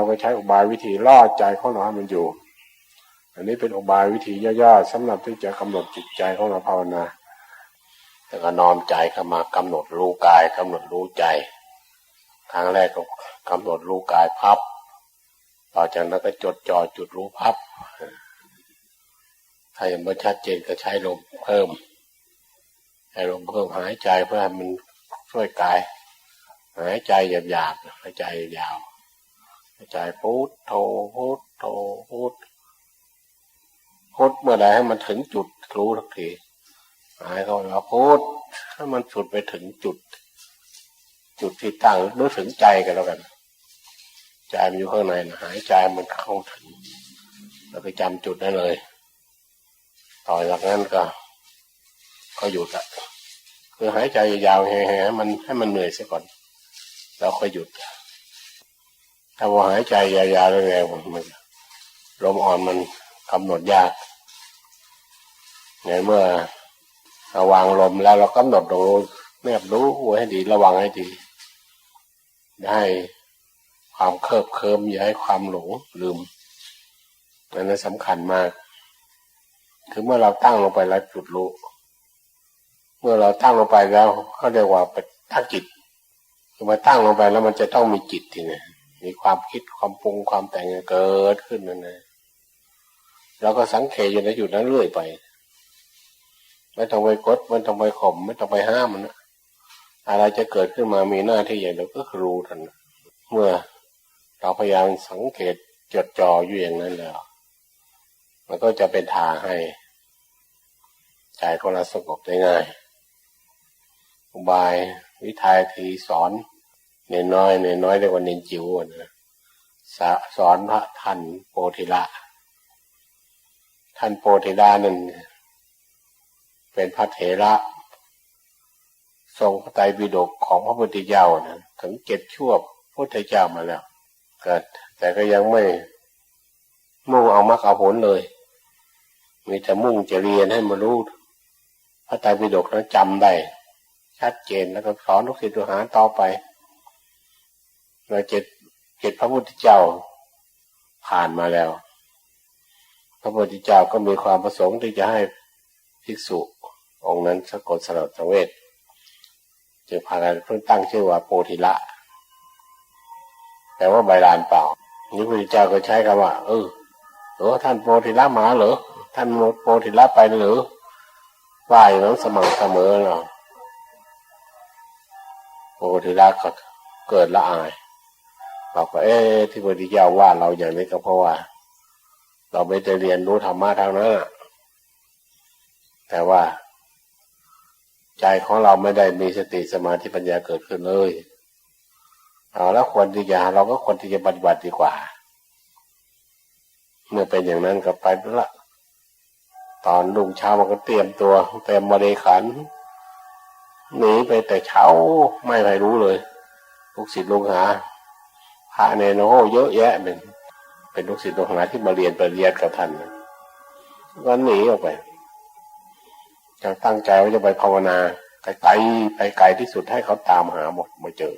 เราก็ใช้อุบายวิธีล่อใจของเราให้มันอยู่ อันนี้เป็นอุบายวิธีย่อๆสำหรับที่จะกำหนดจิตใจของเราภาวนาแล้วก็น้อมใจเข้ามากำหนดรู้กายกำหนดรู้ใจ ครั้งแรกก็กำหนดรู้กายพับ ต่อจากนั้นก็จดจ่อจุดรู้พับ ถ้ายังไม่ชัดเจนก็ใช้ลมเพิ่มใช้ลมเพิ่มหายใจเพื่อให้มันช่วยกาย หายใจหยาบๆหายใจยาว ใจพุทโธพุทโธพุทพุทเมื่อใดให้มันถึงจุดรู้ทักทีหายเข้ามาพุทให้มันสุดไปถึงจุด จุดที่ตั้งรู้ถึงใจกันแล้วกันใจมันอยู่ข้างในนะหายใจมันเข้าถึงแล้วไปจำจุดได้เลย ต่อจากนั้นก็ ก็หยุดอะคือหายใจยาวๆแห่ๆให้มันให้มันเหนื่อยเสียก่อน แล้วค่อยหยุด ถ้าว่าหายใจยาวๆแรงๆมันลมอ่อนมันกำหนดยากในเมื่อระวางลมแล้วเรากำหนดดูแนบรู้หัวให้ดีระวังให้ดีได้ความเคลิบเคลิมอย่าให้ความหลงลืมอันนั้นสำคัญมาก คือเมื่อเราตั้งลงไปแล้วจุดรู้ เมื่อเราตั้งลงไปแล้วเขาเรียกว่าเป็นตั้งจิตคือมาตั้งลงไปแล้วมันจะต้องมีจิตทีนี้ มีความคิดความปรุงความแต่งเกิดขึ้นนั่นเองเราก็สังเกตอยู่ในจุดนั้นเรื่อยไป ไม่ต้องไปกดไม่ต้องไปข่มไม่ต้องไปห้ามมันนะอะไรจะเกิดขึ้นมามีหน้าที่อย่างเดียวก็ครู้ทันเมื่อเราพยายามสังเกตจดจ่ออยู่อย่างนั้นแล้ว มันก็จะเป็นทางให้ใจของเราสงบได้ง่าย อุบายวิทยทีสอน เนน้อยเนน้อยเรียกว่าเนนจิ๋วนะสอนพระท่านโพธิละ ท่านโพธิละนั่นเป็นพระเถระทรงพระไตรปิฎกของพระพุทธเจ้านะถึงเจ็ดชั่วพระพุทธเจ้ามาแล้วเกิดแต่ก็ยังไม่มุ่งเอามรรคเอาผลเลย มีแต่มุ่งจะเรียนให้มารู้พระไตรปิฎกนั้นจำได้ชัดเจนแล้วก็สอนลูกศิษย์ลูกหาต่อไป เราเจ็ดเจ็ดพระพุทธเจ้าผ่านมาแล้ว พระพุทธเจ้าก็มีความประสงค์ที่จะให้ภิกษุองค์นั้นสะกดสลับสังเวชจึงพากันเพิ่งตั้งชื่อว่าโพธิละแปลว่าใบลานเปล่านี่พระพุทธเจ้าก็ใช้คำว่า เออเออท่านโพธิละมาเหรอท่านโพธิละไปหรือว่าอย่างนั้นสม่ำเสมอเนาะโพธิละก็เกิดละอาย บอกว่าเอ๊ะที่พระพุทธเจ้าว่าเราอย่างนี้ก็เพราะว่า เราไม่ได้เรียนรู้ธรรมะทางนั้นแต่ว่า ใจของเราไม่ได้มีสติสมาธิปัญญาเกิดขึ้นเลยเอาแล้วควรที่จะเราก็ควรที่จะปฏิบัติดีกว่า เมื่อเป็นอย่างนั้นก็ไปละตอนลุงเช้ามันก็เตรียมตัวเตรียมบริขันหนีไปแต่เช้าไม่ใครรู้เลยลูกศิษย์ลูกหา พระเนโนเยอะแยะเป็นเป็นลูกศิษย์ลูกหาที่มาเรียนไปเรียนกับท่านก็หนีออกไปจะตั้งใจว่าจะไปภาวนาไกลๆไปไกลที่สุดให้เขาตามหาหมดมาเจอ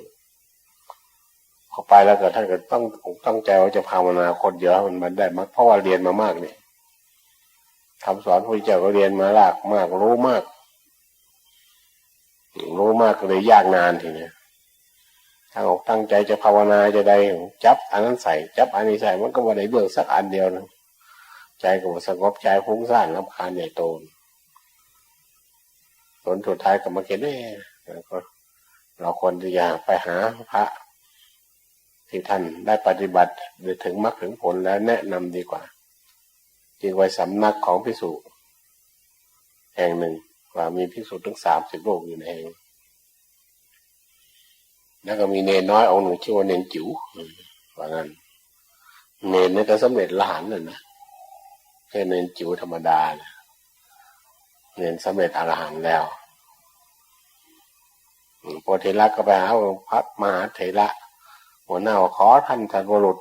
เขาไปแล้วก็ท่านก็ต้องตั้งใจว่าจะภาวนาคนเยอะมันมันได้มากเพราะว่าเรียนมามากเนี่ยคำสอนพระเจ้าก็เรียนมาลากมากรู้มาก รู้มากก็เลยยากนานทีเนี้ย ถ้าออกตั้งใจจะภาวนาจะได้จับอันนั้นใส่จับอันนี้ใส่มันก็ว่าได้เบื้องสักอันเดียวนะใจก็สงบใจฟุ้งซ่านลำคาญใหญ่โตผลสุดท้ายก็มาเก็นเนี่ก็เราควรจะไปหาพระที่ท่านได้ปฏิบัติหรือถึงมรรคถึงผลแล้วแนะนำดีกว่า จึงไว้สำนักของพิสุแห่งหนึ่งว่ามีพิสุถึงสามสิบโลกอยู่ในแห่ง แล้วก็มีเนนน้อยองค์หนึ่งชื่อว่าเนนจิ๋วว่างั้น เนนนี่ก็สำเร็จละหันเลยนะแค่เนนจิ๋วธรรมดานะเนนสำเร็จอรหันแล้วโพธิละก็ไปหาพระมหาเถระหัวหน้าขอท่านสัตบุรุษ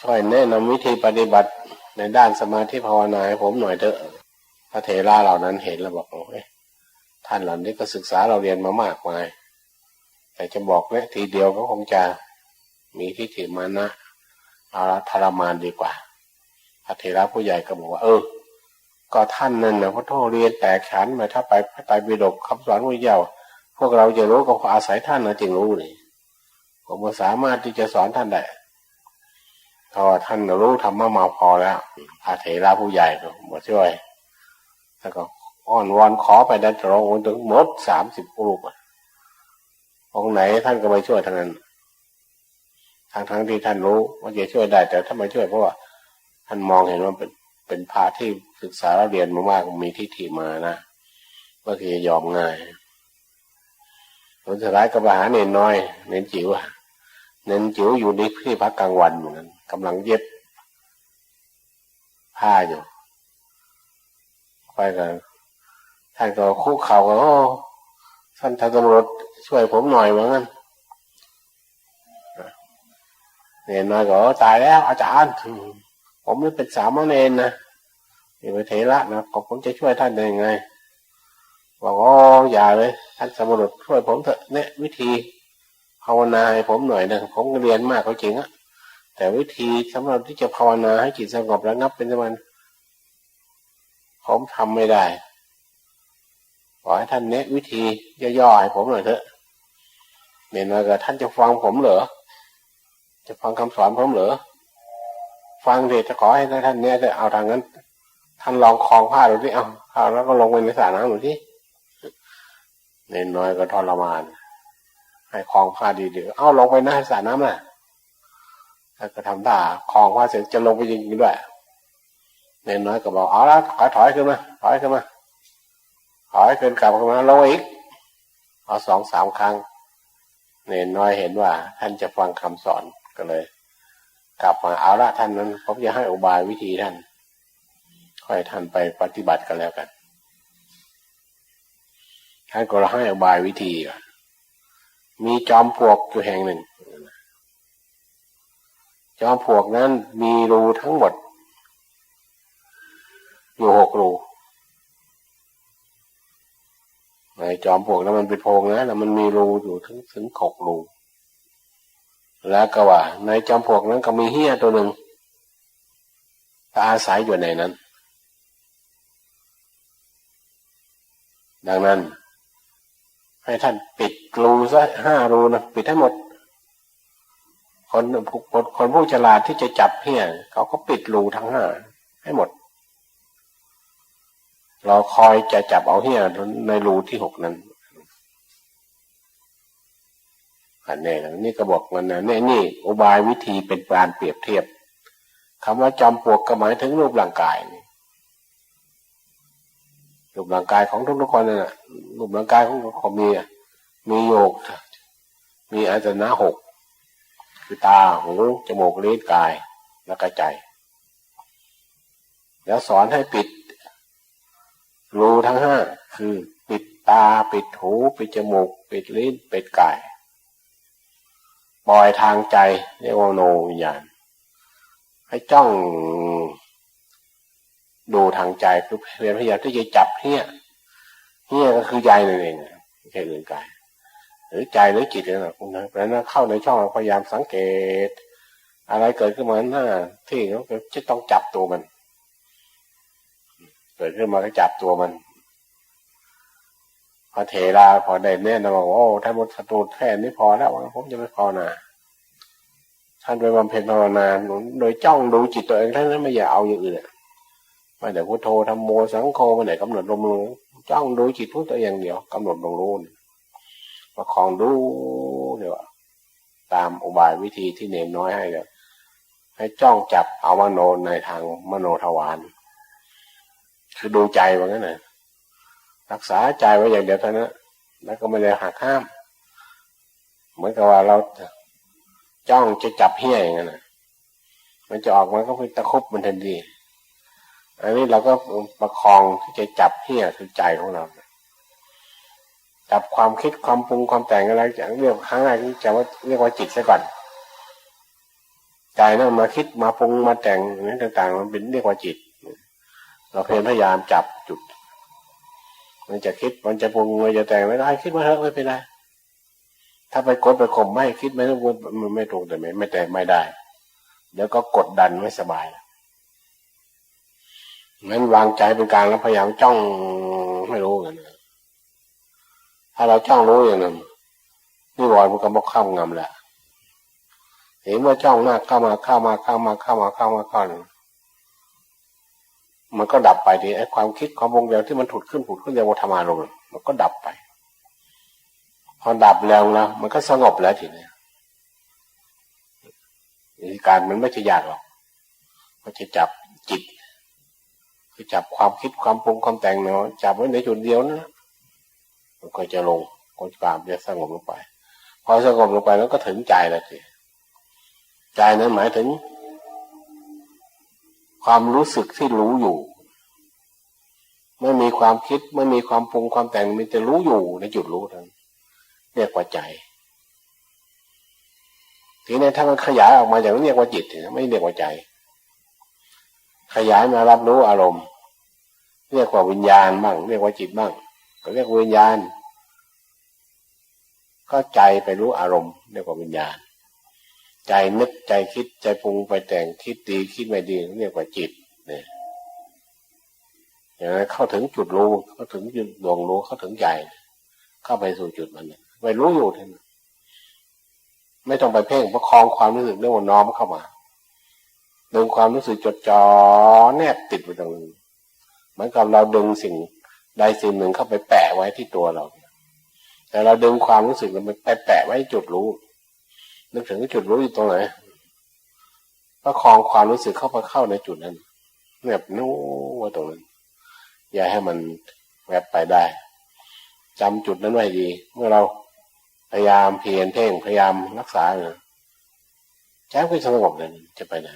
ช่วยแนะนำวิธีปฏิบัติในด้านสมาธิภาวนาให้ผมหน่อยเถอะพระเถระเหล่านั้นเห็นแล้วบอกโอ้ยท่านเหล่านี้ก็ศึกษาเราเรียนมามากมาย แต่จะบอกเนี่ยทีเดียวก็คงจะมีทิฏฐิมานะเอาละทรมานดีกว่าพระเถระผู้ใหญ่ก็บอกว่า เออ ก็ท่านนั่นนะพระโทเรียนแตกฉานมาถ้าไปพระไตรปิฎกคำสอนพระเจ้าพวกเราจะรู้ก็อาศัยท่านนะจึงรู้นี่ผมสามารถที่จะสอนท่านได้พราะว่าท่านรู้ธรรมะมาพอแล้วพระเถระผู้ใหญ่ก็มาช่วยแล้วก็อ้อนวอนขอไปได้ตรงถึงหมดสามสิบรูปอ งไหนท่านก็ไม่ช่วยทั้งนั้นทางทั้งที่ท่านรู้ว่าจะช่วยได้ แต่ถ้าไม่ช่วยเพราะว่าท่านมองเห็นว่าเป็นเป็นพระที่ศึกษาเรียนมามากมีทิฏฐิมานะก็คือยอมง่ายผลสุดท้ายก็ไปหาเนนน้อย เนนจิ๋วอะเนนจิ๋วอยู่ในที่พักกลางวันเหมือนกันกำลังเย็บผ้าอยู่ไปกันท่านก็คุกเข่าก็โอ้ ท่านทานตำรวจช่วยผมหน่อยเหมือนกันเนนน้อยก็ตายแล้ว อาจารย์ ผมนี่เป็นสามเณรนะนี่เป็นเทระนะผมจะช่วยท่านได้ยังไงบอกอ๋ออย่าเลยท่านสมรดช่วยผมเถอะเนี่ยวิธีภาวนาให้ผมหน่อยนะผมเรียนมากก็จริงอะแต่วิธีสำหรับที่จะภาวนาให้จิตสงบระงับเป็นสมาธิผมทำไม่ได้ อให้ท่านเน้วิธีย่อๆให้ผมหน่อยเถอะเนียมาก็ท่านจะฟังผมเหรอ จะฟังคำสอนผมเหรอ ฟังเด็จะขอให้ท่านเนี้ยจะเอาทางนั้น ท่านลองคลองผ้าดูที่เอาเอาแล้วก็ลงไปในสระน้ำดูที่เน้นน้อยก็ทรมาน ให้คลองผ้าดีๆเอาลงไปในสระน้ำน่ะแล้วก็ทำท่าคลองผ้าเสร็จจะลงไปยิงด้วยเน้นน้อยก็บอกเอาละถอยถอยขึ้นมาถอยขึ้นมา ถอยขึ้นกลับมาลงอีกเอาสองสามครั้งเนนน้อยเห็นว่า ท่านจะฟังคำสอนก็เลย กลับมาเอาละท่านนั้นผมจะให้อุบายวิธีท่านค่อยท่านไปปฏิบัติกันแล้วกันท่านก็ให้อุบายวิธีมีจอมปลวกอยู่แห่งหนึ่ง จอมปลวกนั้นมีรูทั้งหมด อยู่หกรู ในจอมปลวกนั้นมันเป็นโพรงนะแล้วมันมีรูอยู่ถึงถึงหกรูแล้วก็ว่า ในจอมปลวกนั้นก็มีเฮี้ยตัวหนึ่งอาศัยอยู่ในนั้น ดังนั้น ให้ท่านปิดรูซะห้ารูนะปิดให้หมด คนคนคนผู้ฉลาดที่จะจับเฮี้ยเขาก็ปิดรูทั้งห้าให้หมด เราคอยจะจับเอาเฮี้ยในรูที่หกนั้นอันนี้นี่ก็บอกมันนะนี่นี่อุบายวิธีเป็นการเปรียบเทียบคำว่าจอมปลวกก็หมายถึงรูปร่างกายนี่รูปร่างกายของทุกๆคนนั่นแหละรูปร่างกายของเขามีมีโยก มีอาจนะหกคือตาหูจมูกลิ้นกายแล้วก็ใจ แล้วสอนให้ปิด รูทั้งห้าคือ ปิดตาปิดหูปิดจมูก ปิดลิ้นปิดกายปล่อยทางใจเรียกว่าโนวิญญาณ ให้จ้องดูทางใจคือเพียรพยายามที่จะจับเฮี้ยเฮี้ยก็คือใจนั่นเองไม่ใช่อื่นกาย หรือใจหรือจิตนั่นแหละเพราะนั้นเข้าในช่องพยายามสังเกต อะไรเกิดขึ้นมาหน้าที่เขาจะต้องจับตัวมัน เกิดขึ้นมาก็จับตัวมันพระเถราพอได้แน่นบอกโอ้ท่านมดสตูแค่นี้พอแล้วผมจะไม่พอนะท่านไปบำเพ็ญภาวนาโดยจ้องดูจิตตัวเองท่านนั้นไม่อยากเอาอย่างอื่นไม่แต่พุทโธทำโมสังโฆไม่ไหนกำหนดลมลงจ้องดูจิตพุทตัวอย่างเดียวกำหนดลงรู้ประคองดูเดี๋ยวตามอุบายวิธีที่เนมน้อยให้เดี๋ยวให้จ้องจับเอามโนในทางมโนทวาร คือดูใจว่างั้นนะรักษาใจไว้อย่างเดียวเท่านั้นแล้วก็ไม่ได้หักห้าม เหมือนกับว่าเราจ้องจะจับเหี้ยอย่างนั้นนะมันจะออกมาก็เป็นตะคุบมันทันทีอันนี้เราก็ประคองที่จะจับเหี้ยคือใจของเราจับความคิดความปรุงความแต่งอะไรอย่างเรียกครั้งแรกที่จะว่าเรียกว่าจิตซะก่อนใจนั่นมาคิดมาปรุงมาแต่งนี้ต่าง ๆ มันเป็นเรียกว่าจิต เราเพียรพยายามจับจุด มันจะคิดมันจะปรุงมันจะแต่งไม่ได้คิดมาเถอะไม่เป็นไรถ้าไปกดไปข่มไม่คิดไม่ต้องมันไม่ตรงแต่ไม่ไม่แต่ไม่ได้ เดี๋ยวก็กดดันไม่สบายงั้นวางใจเป็นกลางแล้วพยายามจ้องไม่รู้กันนะถ้าเราจ้องรู้อย่างนั้นนี่วอนมันก็บกข้ามงำแหละเห็นว่าจ้องหน้าเข้ามาเข้ามาเข้ามาเข้ามาเข้ามาเข้ามา มันก็ดับไปทีไอ้ความคิดความวงเดียวที่มันถุดขึ้นผุดขึ้นเรียกว่าธรรมารมณ์มันก็ดับไป พอดับแล้วนะมันก็สงบแล้วทีนี้การมันไม่ใช่ยากหรอกมันจะจับจิตคือจับความคิดความปรุงความแต่งเนาะจับไว้ในจุดเดียวนะมันก็จะลงก็จะความจะสงบลงไป พอสงบลงไปแล้วก็ถึงใจแล้วทีใจนั้นหมายถึง ความรู้สึกที่รู้อยู่ ไม่มีความคิดไม่มีความปรุงความแต่งมันจะรู้อยู่ในจุดรู้นั้นเรียกว่าใจทีนี้ถ้ามันขยายออกมาอย่างนั้เรียกว่าจิตไม่เรียกว่าใจ ขยายมารับรู้อารมณ์ เรียกว่าวิญญาณบ้างเรียกว่าจิตบ้างก็เรียกวิญญาณ ก็ใจไปรู้อารมณ์ เรียกว่าวิญญาณ ใจนึกใจคิดใจปรุงไปแต่งคิดดีคิดไม่ดีเรียกว่าจิตเนี่ยอย่างนั้นเข้าถึงจุดรู้เข้าถึงจุดดวงรู้เข้าถึงใจเข้าไปสู่จุดมันไปรู้อยู่ท่านไม่ต้องไปเพ่งประคองความรู้สึกเรื่องน้อมเข้ามาดึงความรู้สึกจดจ่อแนบติดไปตรงนี้เหมือนกับเราดึงสิ่งใดสิ่งหนึ่งเข้าไปแปะไว้ที่ตัวเรา แต่เราดึงความรู้สึกมันไปแปะไว้จุดรู้ นึกถึงจุดรู้อยู่ตรงไหนประคองความรู้สึกเข้าไปเข้าในจุดนั้นแบบนู้ว่าตรงนั้น อย่าให้มันแวบไปได้จำจุดนั้นไว้ดี เมื่อเราพยายามเพียรเพ่งพยายามรักษาเนี่ยใจก็สงบเลยจะไปไหน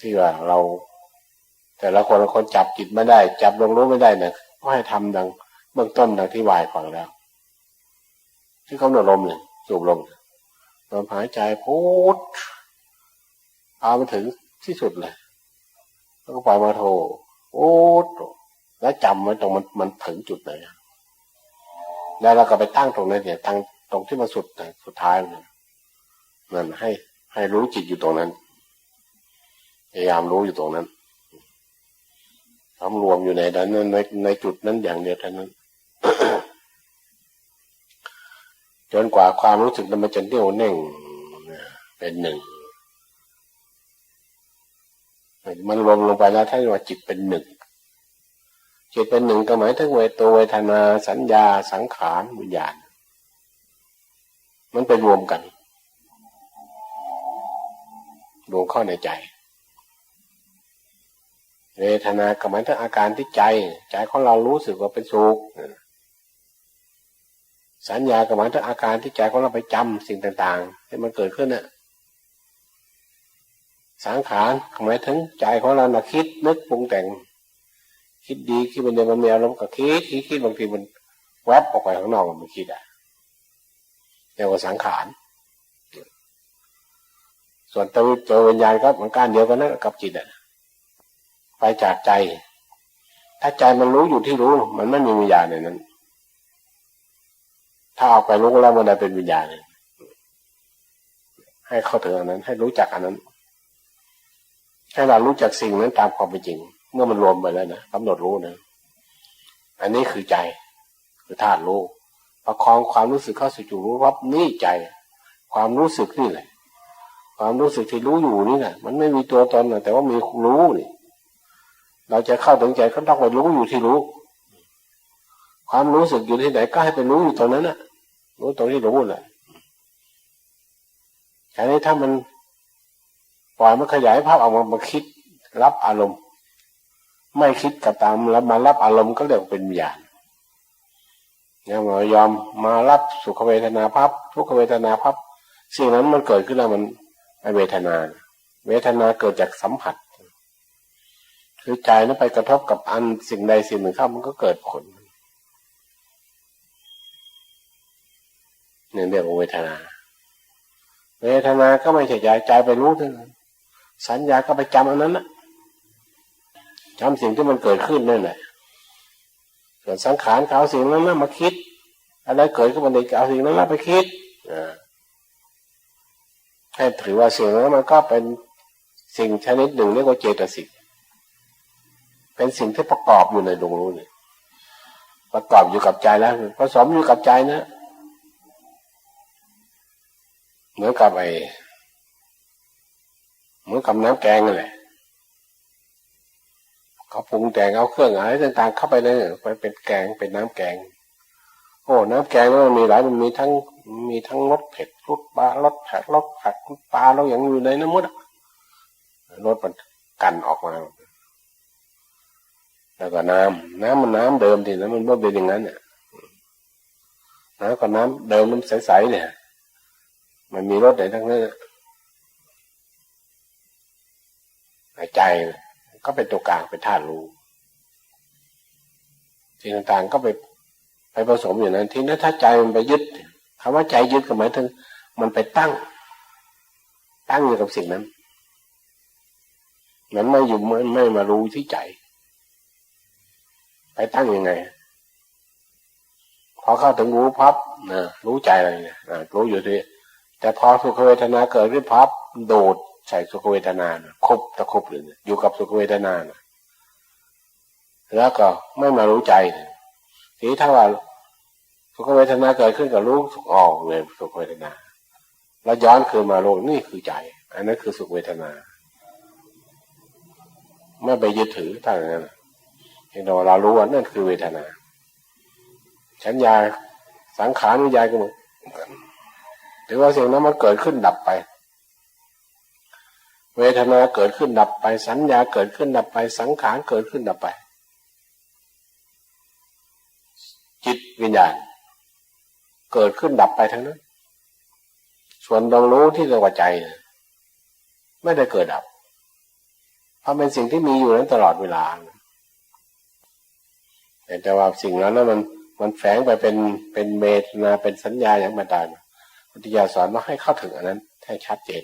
ที่ว่าเรา แต่ละคนละคนจับจิตไม่ได้ จับลงรู้ไม่ได้นะก็ให้ทำดังเบื้องต้นดังที่วายฟังแล้วที่เขาหนดลมเนี่ย สูบลมลมหายใจพูดเอามาถึงที่สุดเลย แล้วก็ปล่อยมาโทโอ้แล้วจำไว้ตรงมันมันถึงจุดไหนแล้วเราก็ไปตั้งตรงนั้นเนี่ยตั้งตรงที่มันสุดสุดท้ายเนี่ยนั่นให้ให้รู้จิตอยู่ตรงนั้นพยายามรู้อยู่ตรงนั้นทำรวมอยู่ในนั้นในในจุดนั้นอย่างเดียวเท่านั้น จนกว่าความรู้สึกมันจะเดี่ยวเน่งเป็นหนึ่งมันรวมลงไปแล้วท่านว่าจิตเป็นหนึ่งจิตเป็นหนึ่งก็หมายถึงเวตัวเวทนาสัญญาสังขารวิญญาณ มันไปรวมกันรวมเข้าในใจ เวทนาก็หมายถึงอาการที่ใจ ใจของเรารู้สึกว่าเป็นสุข สัญญาก็หมายถึงอาการที่ใจของเราไปจำสิ่งต่างๆ ที่มันเกิดขึ้นน่ะสังขารหมายถึงใจของเรานะคิดนึกปรุงแต่ง คิดดีคิดมันเดียวมันแมวแล้วก็คิดคิดคิดบางทีมันแวบออกไปข้างนอกมันคิดอะเรียกว่าสังขาร ส่วนตัวตัววิญญาณก็เหมือนกันเดียวกันนั่นกับจิตอะไปจากใจ ถ้าใจมันรู้อยู่ที่รู้ มันไม่มีวิญญาณในนั้น ถ้าเอาไปรู้แล้วมันจะเป็นวิญญาณให้เข้าถึงอันนั้น ให้รู้จักอันนั้น ให้เรารู้จักสิ่งนั้นตามความเป็นจริง เมื่อมันรวมไปแล้วนะกำหนดรู้นะอันนี้คือใจคือธาตุรู้ประคองความรู้สึกเข้าสู่จุดรู้รับนี่ใจ ความรู้สึกนี่แหละ ความรู้สึกที่รู้อยู่นี่นะมันไม่มีตัวตนนะแต่ว่ามีรู้นี่เราจะเข้าถึงใจก็ต้องไปรู้อยู่ที่รู้ ความรู้สึกอยู่ที่ไหนก็ให้ไปรู้อยู่ตรงนั้นนะรู้ตรงที่รู้แหละแต่นี้ถ้ามันปล่อยมันขยายภาพออกมามาคิดรับอารมณ์ ไม่คิดกับตามแล้วมารับอารมณ์ก็เรียกเป็นญาณเนี่ยมายอมมารับสุขเวทนาภาพทุกขเวทนาภาพสิ่งนั้นมันเกิดขึ้นแล้วมันเวทนา เวทนาเกิดจากสัมผัส คือใจนั้นไปกระทบกับอันสิ่งใดสิ่งหนึ่งเข้ามันก็เกิดผล เนี่เรียกว่าเวทนา เวทนาก็ไม่ใช่ใจใจไปรู้เท่านั้นสัญญาก็ไปจำอันนั้นนะจำสิ่งที่มันเกิดขึ้นนั่นแหละส่วนสังขารเขาสิ่งนั้นนะมาคิดอะไรเกิดขึ้นมาในเอาสิ่งนั้นแล้วไปคิดอ่าให้ถือว่าสิ่งนั้นมันก็เป็นสิ่งชนิดหนึ่งเรียกว่าเจตสิกเป็นสิ่งที่ประกอบอยู่ในดวงรู้นี่ประกอบอยู่กับใจแล้วผสมอยู่กับใจนะ เหมือนกับไอ้เหมือนกับน้ำแกงนั่นแหละเขาปรุงแต่งเอาเครื่องอะไรต่างๆเข้าไปเลยมันเป็นแกงเป็นน้ำแกง โอ้น้ำแกงมันมีหลายมันมีทั้งมีทั้งรสเผ็ดรสปลารสผ็ดรสผัดรสปลาเราอย่างอยู่ในน้ำมดรสมันกันออกมาแล้วก็น้ำน้ำมันน้ำเดิมทีนะมันไม่เป็นอย่างนั้นเนี่ยน้ำกับน้ำเดิมมันใสๆเนี่ย มันมีรสไหนทั้งนั้นหายใจก็เป็นตัวกลางเป็นธาตุรู้สิ่งต่างๆก็ไปไปผสมอย่างนั้นทีนี้ถ้าใจมันไปยึดคำว่าใจยึดก็หมายถึง มันไปตั้ง ตั้งอยู่กับสิ่งนั้นมันไม่อยู่ไม่ไม่มารู้ที่ใจ ไปตั้งยังไงพอเข้าถึงรู้พับนะรู้ใจอะไรเนี่ยรู้อยู่ที่ แต่พอสุขเวทนาเกิดขึ้นพับโดดใส่สุขเวทนานะครบตะครบเลยนี่ยอยู่กับสุขเวทนานะแล้วก็ไม่มารู้ใจทีนี้ถ้าว่าสุขเวทนาเกิดขึ้นกับรู้สุขออกเลยสุขเวทนา แล้วย้อนคืนมาโลกนี่คือใจ อันนั้นคือสุขเวทนาไม่ไปยึดถือถ้าอย่างนั้นเห็นเรารู้ว่านั่นคือเวทนา สัญญาสังขารวิญญาณก็เหมือน ถือว่าสิ่งนั้นมันเกิดขึ้นดับไป เวทนาเกิดขึ้นดับไป สัญญาเกิดขึ้นดับไป สังขารเกิดขึ้นดับไป จิตวิญญาณเกิดขึ้นดับไปทั้งนั้น ส่วนดวงรู้ที่เรียกว่าใจ ไม่ได้เกิดดับ เพราะเป็นสิ่งที่มีอยู่นั้นตลอดเวลาแต่ว่าสิ่งนั้นนั้นมันมันแฝงไปเป็นเป็นเมตนาเป็นสัญญาอย่างมาตาย พุทธิยาสอนว่าให้เข้าถึงอันนั้นให้ชัดเจน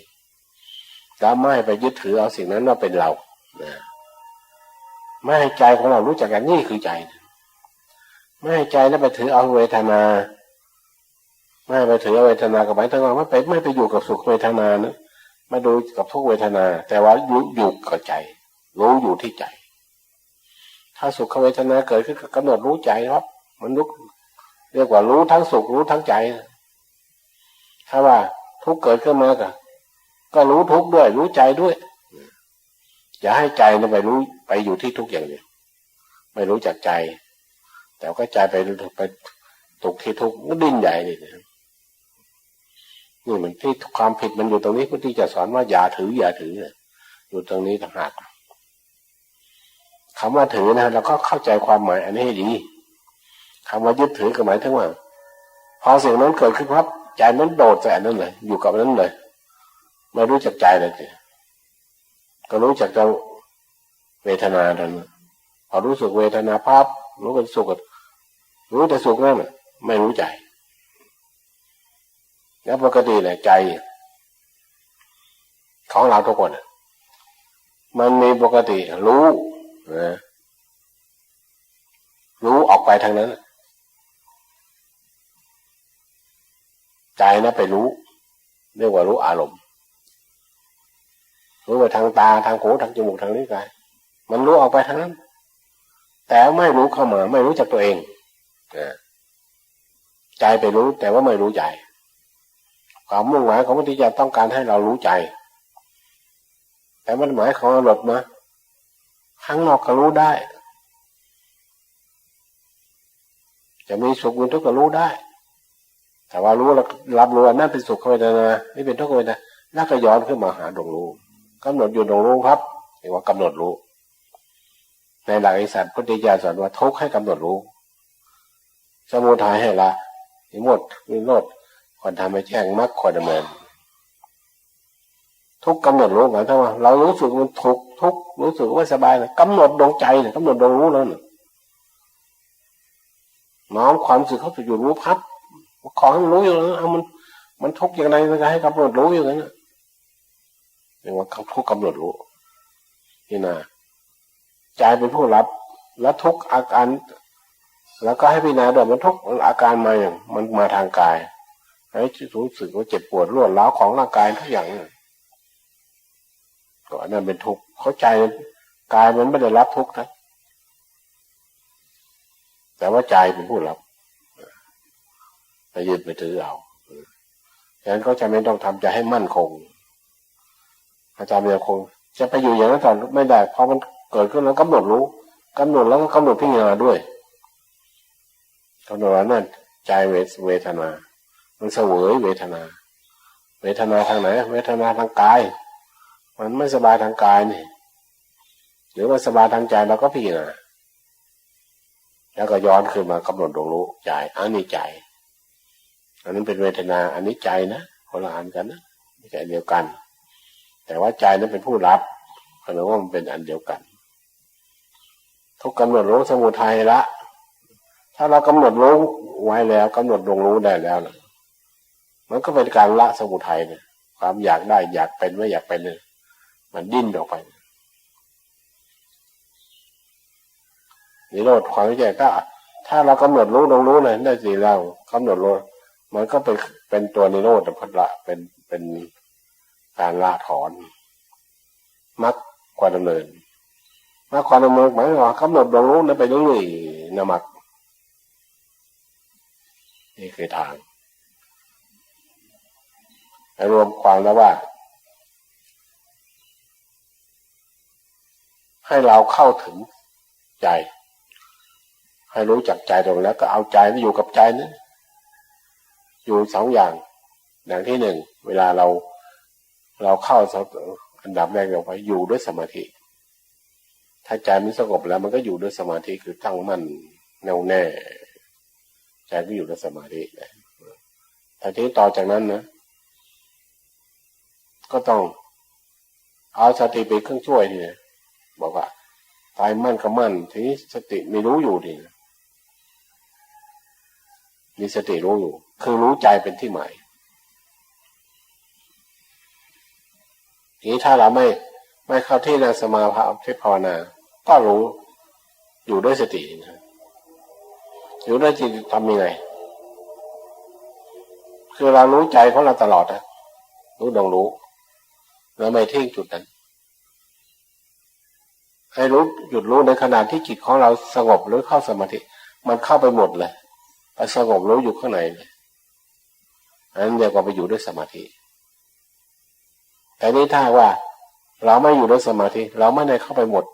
แล้วไม่ไปยึดถือเอาสิ่งนั้นว่าเป็นเราไม่ให้ใจของเรารู้จักกันนี่คือใจ ไม่ให้ใจแล้วไปถือเอาเวทนาไม่ไปถือเวทนากับหมายถึงว่าไม่ไปไม่ไปอยู่กับสุขเวทนานะไม่ดูกับทุกเวทนา แต่ว่ารู้อยู่กับใจ รู้อยู่ที่ใจ ถ้าสุขเวทนาเกิดขึ้นกำหนดรู้ใจครับ มันรู้เรียกว่ารู้ทั้งสุขรู้ทั้งใจ ถ้าว่า ทุกเกิดขึ้นมาก็ก็รู้ทุกด้วย รู้ใจด้วยอย่าให้ใจนไปรู้ไปอยู่ที่ทุกอย่างเดียวไม่รู้จักใจ แต่ก็ใจไปไปตกที่ทุกดิ้นใหญ่นี่นะนี่มันที่ความผิดมันอยู่ตรงนี้พุทธิจะสอนว่าอย่าถืออย่าถืออยู่ตรงนี้ต่างหากคำว่าถือนะเราก็เข้าใจความหมายอันนี้ให้ดีคำว่ายึดถือก็หมายถึงว่า พอสิ่งนั้นเกิดขึ้นครับ ใจนั้นโดดใส่อันนั้นเลย อยู่กับนั้นเลยไม่รู้จักใจเลยก็รู้จักเวทนาทันพอรู้สึกเวทนาภาพรู้เป็นสุขรู้แต่สุขนั่นไม่รู้ใจแล้วปกติเนี่ยใจ ของเราทุกคนมันมีปกติรู้นะรู้ออกไปทางนั้น ใจนะไปรู้ เรียกว่ารู้อารมณ์ รู้ไปทางตาทางหูทางจมูกทางนิ้วกายมันรู้ออกไปทางนั้น แต่ไม่รู้เข้ามา ไม่รู้จักตัวเองใจไปรู้ แต่ว่าไม่รู้ใจความมุ่งหมายของพระพุทธเจ้าต้องการให้เรารู้ใจ แต่มันหมายของหลดมาข้างนอกก็รู้ได้ จะมีสุขมีทุกข์ก็รู้ได้ แต่ว่ารู้แล้วรับรู้นั่นเป็นสุขเวทนานี่เป็นทุกขเวทนาแล้วก็ย้อนขึ้นมาหาดวงรู้กำหนดอยู่ดวงรู้ครับเรียกว่ากำหนดรู้ ในหลักอิสัตพุทธิยาสอนว่าทุกให้กำหนดรู้ สมุทัยให้ละนิหมดนิโรธคนทำให้แจ้งมรรคคนดำเนิน ทุกกำหนดรู้หมายถึงว่า เรารู้สึกมันทุกทุกรู้สึกว่าสบายนะกำหนดดวงใจเลยกำหนดดวงรู้แล้วเนี่ยน้อมความสึกเข้าสู่อยู่รู้พับ ขอให้มันรู้อยู่นั้นเอามัน มันทุกอย่างไรมันจะให้กำหนดรู้อย่างนั้นเรียกว่าทุกกำหนดรู้นี่นะใจเป็นผู้รับ และทุกอาการ แล้วก็ให้พิจารณาด้วยมันทุกอาการมาอย่างมันมาทางกายให้รู้สึกว่าเจ็บปวดรวดร้าวของร่างกายทุกอย่างก็อันนั้นเป็นทุกข์เข้าใจกายมันไม่ได้รับทุกข์นะแต่ว่าใจเป็นผู้รับ ไปยึดไปถือเอาฉะนั้นก็จะไม่ต้องทำใจให้มั่นคง อาจารย์ยังคง จะไปอยู่อย่างนั้นต่อไม่ได้เพราะมันเกิดขึ้นแล้วกำหนดรู้กำหนดแล้วก็กำหนดพิจารณาด้วยกำหนดว่านั่นใจเวทนา มันเสวยเวทนา เวทนาทางไหน เวทนาทางกาย มันไม่สบายทางกายนี่ หรือว่าสบายทางใจเราก็พิจารณาแล้วก็ย้อนขึ้นมากำหนดดวงรู้ใจอันนี้ใจ อันนั้นเป็นเวทนาอันนี้ใจนะคนละอันกันนะไม่ใช่เดียวกัน แต่ว่าใจนั้นเป็นผู้รับเพราะว่ามันเป็นอันเดียวกันทุกกำหนดรู้สมุทัยละ ถ้าเรากำหนดรู้ไว้แล้วกำหนดดวงรู้ได้แล้วนะมันก็เป็นการละสมุทัยเนี่ยความอยากได้อยากเป็นไม่อยากเป็นเนี่ยมันดิ้นออกไปนิโรธความเข้าใจก็ ถ้าเรากำหนดรู้ตรงรู้เลยได้สิเรากำหนดรู้ มันก็เป็นเป็นตัวนิโรธพละเป็นเป็นการละถอนมัดความดำเนินมัดความดำเนินหมายว่ากำหนดตรงรู้นั้นไปเรื่อยๆนมักนี่คือทางรวมความแล้วว่า ให้เราเข้าถึงใจ ให้รู้จักใจตรงแล้วก็เอาใจไปอยู่กับใจนะ อยู่สองอย่าง อย่างที่หนึ่งเวลาเราเราเข้าอันดับแรกเราไปอยู่ด้วยสมาธิ ถ้าใจมันสงบแล้ว มันก็อยู่ด้วยสมาธิคือตั้งมั่นแน่วแน่ใจก็อยู่ด้วยสมาธิแต่ทีต่อจากนั้นนะก็ต้องเอาสติเป็นเครื่องช่วยทีนะบอกว่าตายมั่นก็มั่นทีนี้สติไม่รู้อยู่ดีนะ มีสติรู้อยู่ คือรู้ใจเป็นที่หมายทีนี้ถ้าเราไม่ไม่เข้าที่นั่งสมาธิภาวนา ก็รู้อยู่ด้วยสตินะอยู่ด้วยจิตทำยังไง คือเรารู้ใจของเราตลอดนะรู้ดองรู้ แล้วไม่ทิ้งจุดนั้น ให้รู้หยุดรู้ในขณะที่จิตของเราสงบหรือเข้าสมาธิ มันเข้าไปหมดเลย ไปสงบรู้อยู่ข้างในอันนั้นเรียกว่าไปอยู่ด้วยสมาธิ แต่นี้ถ้าว่า เราไม่อยู่ด้วยสมาธิ เราไม่ได้เข้าไปหมด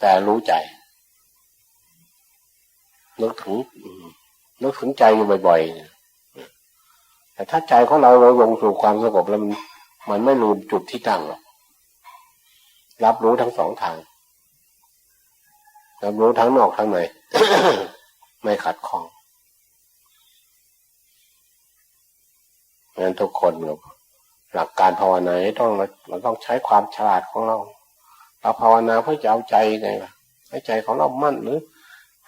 แต่รู้ใจนึกถึงนึกถึงใจอยู่บ่อยๆแต่ถ้าใจของเราเราลงสู่ความสงบแล้วมันมันไม่ลืมจุดที่ตั้งหรอกรับรู้ทั้งสองทาง รับรู้ทั้งนอกทั้งในไม่ขัดข้องงั้นทุกคนหลักการภาวนาต้องเราต้องใช้ความฉลาดของเรา เราภาวนาเพื่อจะเอาใจไงล่ะให้ใจของเรามั่นหรือ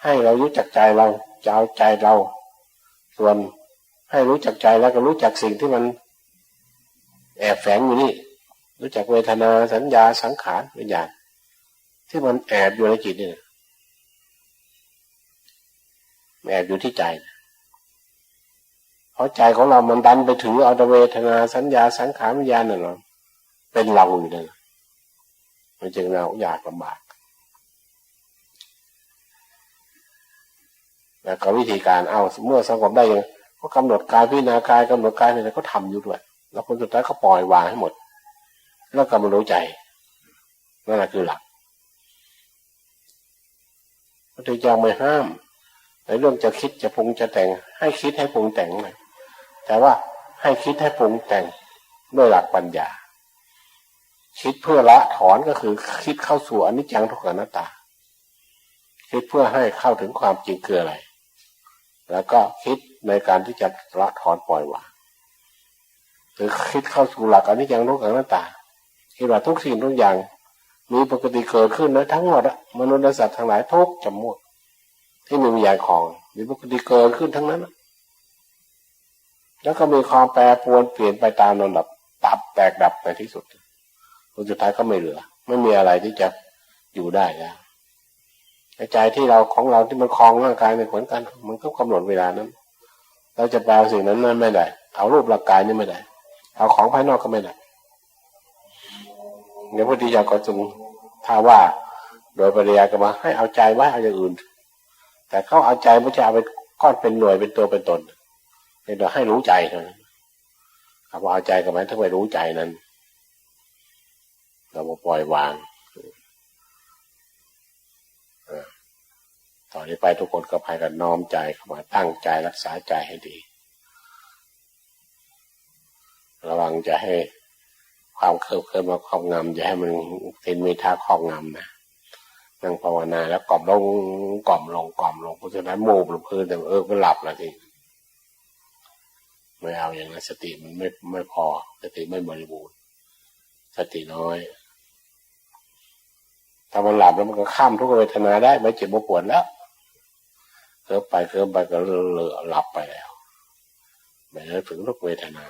ให้เรารู้จักใจเราจะเอาใจเรา ส่วนให้รู้จักใจแล้วก็รู้จักสิ่งที่มันแอบแฝงอยู่นี่ รู้จักเวทนาสัญญาสังขารวิญญาณที่มันแอบอยู่ในจิตนี่ แอบอยู่ที่ใจ เพราะใจของเรา มันดันไปถือเอาเวทนาสัญญาสังขารวิญญาณนั่นหรอเป็นเราอยู่นั่นมันจึงเราอยากลำบาก แล้วก็วิธีการเอาเมื่อสงบได้ยังก็กำหนดกายพิจารณากายกำหนดกายอะไรก็ทำอยู่ด้วย แล้วคนสุดท้ายก็ปล่อยวางให้หมด แล้วก็มารู้ใจนั่นแหละคือหลักพระพุทธเจ้าไม่ห้าม ในเรื่องจะคิดจะปรุงจะแต่ง ให้คิดให้ปรุงแต่งเลยแต่ว่าให้คิดให้ปรุงแต่งด้วยหลักปัญญา คิดเพื่อละถอนก็คือคิดเข้าสู่อนิจจังทุกขังนัตตา คิดเพื่อให้เข้าถึงความจริงคืออะไร แล้วก็คิดในการที่จะละถอนปล่อยวางหรือคิดเข้าสู่หลักอนิจจังทุกขังนัตตาคิดว่าทุกสิ่งทุกอย่าง มีปกติเกิดขึ้นนะทั้งหมดมนุษย์และสัตว์ทั้งหลายทุกจำมวด ที่มีวิญญาณของมีปกติเกิดขึ้นทั้งนั้น แล้วก็มีความแปรปรวนเปลี่ยนไปตามลำดับตับแตกดับในที่สุดผลสุดท้ายก็ไม่เหลือ ไม่มีอะไรที่จะอยู่ได้แล้วใจที่เราของเราที่มันคลองร่างกายเนี่ยเหมือนกัน มันก็กำหนดเวลานั้น เราจะแปลสิ่งนั้นไม่ได้ เอารูปร่างกายนี่ไม่ได้ เอาของภายนอกก็ไม่ได้เดี๋ยวพอดีอยากก็จึงถ้าว่า โดยปริยายก็มาให้เอาใจไว้เอาอย่างอื่น แต่เขาเอาใจไม่ใช่เอาไปก้อนเป็นหน่วยเป็นตัวเป็นตนเป็นตัวให้รู้ใจเท่านั้นคำว่าเอาใจก็หมายถึงไปรู้ใจนั้น เราปล่อยวางต่อนนี้ไปทุกคนก็พายกันน้อมใจเข้ามาตั้งใจรักษาใจให้ดี ระวังจะให้ความเคลิบเคลิ้มครอบงำอย่าให้มันเป็นมีท่าครอบงำนะ นั่งภาวนาแล้วกล่อมลงกล่อมลงกล่อมลงเพราะฉะนั้นโมบลงพื้นแต่เออก็หลับแล้วทีไม่เอาอย่างนั้นสติมันไม่ไม่พอ สติไม่บริบูรณ์สติน้อยถ้ามันหลับแล้วมันก็ข้ามทุกเวทนาได้ไม่เจ็บไม่ปวดแล้วเคลิ้มไปเคลิ้มไปก็เลอะหลับไปแล้วไม่ได้ถึงทุกเวทนา